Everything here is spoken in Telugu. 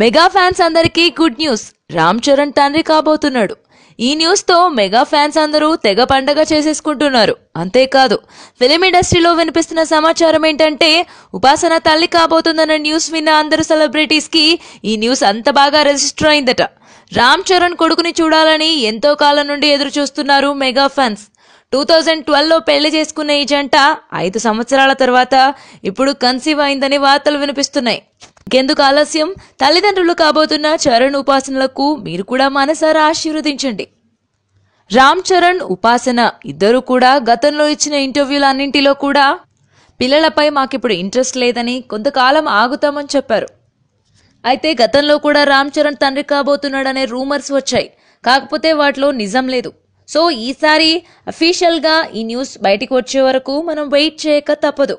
మెగా ఫ్యాన్స్ అందరికీ గుడ్ న్యూస్. రామ్ చరణ్ తండ్రి కాబోతున్నాడు. ఈ న్యూస్తో మెగా ఫ్యాన్స్ అందరూ తెగ పండగ చేసేసుకుంటున్నారు. అంతేకాదు ఫిలిం ఇండస్ట్రీలో వినిపిస్తున్న సమాచారం ఏంటంటే ఉపాసన తల్లి కాబోతుందన్న న్యూస్ విన్న అందరు సెలబ్రిటీస్కి ఈ న్యూస్ అంత బాగా రిజిస్టర్ అయిందట. రామ్ చరణ్ కొడుకుని చూడాలని ఎంతో కాలం నుండి ఎదురు చూస్తున్నారు మెగా ఫ్యాన్స్. టూ థౌజండ్ ట్వెల్వ్లో పెళ్ళి చేసుకున్న ఈ జంట ఐదు సంవత్సరాల తర్వాత ఇప్పుడు కన్సీవ్ అయిందని వార్తలు వినిపిస్తున్నాయి. ఇంకెందుకు ఆలస్యం? తల్లిదండ్రులు కాబోతున్న చరణ్ ఉపాసనలకు మీరు కూడా మనసారా ఆశీర్వదించండి. రామ్ చరణ్ ఉపాసన ఇద్దరు కూడా గతంలో ఇచ్చిన ఇంటర్వ్యూలన్నింటిలో కూడా పిల్లలపై మాకిప్పుడు ఇంట్రెస్ట్ లేదని కొంతకాలం ఆగుతామని చెప్పారు. అయితే గతంలో కూడా రామ్ చరణ్ తండ్రి కాబోతున్నాడనే రూమర్స్ వచ్చాయి. కాకపోతే వాటిలో నిజం లేదు. సో ఈసారి అఫీషియల్గా ఈ న్యూస్ బయటికి వచ్చే వరకు మనం వెయిట్ చేయక తప్పదు.